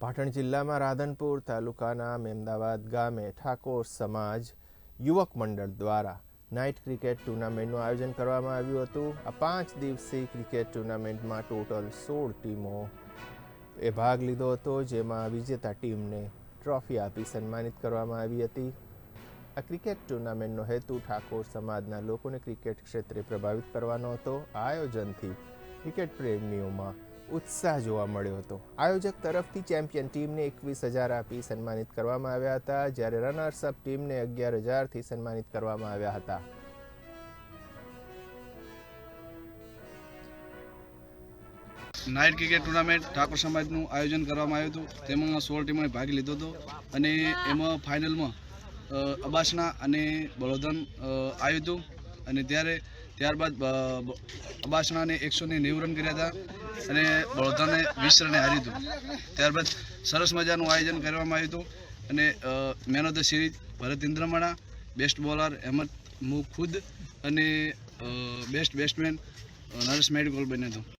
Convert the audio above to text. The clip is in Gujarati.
પાટણ જિલ્લામાં રાધનપુર તાલુકાના મેમદાવાદ ગામે ઠાકોર સમાજ યુવક મંડળ દ્વારા નાઇટ ક્રિકેટ ટુર્નામેન્ટનું આયોજન કરવામાં આવ્યું હતું. આ પાંચ દિવસીય ક્રિકેટ ટુર્નામેન્ટમાં ટોટલ સોળ ટીમો એ ભાગ લીધો હતો, જેમાં વિજેતા ટીમને ટ્રોફી આપી સન્માનિત કરવામાં આવી હતી. આ ક્રિકેટ ટુર્નામેન્ટનો હેતુ ઠાકોર સમાજના લોકોને ક્રિકેટ ક્ષેત્રે પ્રભાવિત કરવાનો હતો. આ આયોજનથી ક્રિકેટ પ્રેમીઓમાં ઉત્સાહ જોવા મળ્યો હતો. આયોજક તરફથી ચેમ્પિયન ટીમને એકવીસ હજાર આપી સન્માનિત કરવામાં આવ્યા હતા, જ્યારે રનર્સ અપ ટીમને અગિયાર હજારથી સન્માનિત કરવામાં આવ્યા હતા. નાઇટ ક્રિકેટ ટુર્નામેન્ટ ઠાકોર સમાજનું આયોજન કરવામાં આવ્યું હતું. તેમાં સોળ ટીમોએ ભાગ લીધો હતો અને એમાં ફાઇનલમાં અબાસના અને બળોદન આવ્યું હતું. અને ત્યારે ત્યારબાદ અબાસણાને એકસો ને નેવું રન કર્યા હતા અને બળોદરાને વીસ રને હાર્યું હતું ત્યારબાદ સરસ મજાનું આયોજન કરવામાં આવ્યું હતું અને man of the series Bharat ઇન્દ્રમાણા best bowler Ahmed મુ ખુદ અને બેસ્ટ બેટ્સમેન નરેશ મેડિકોલ બન્યો હતો.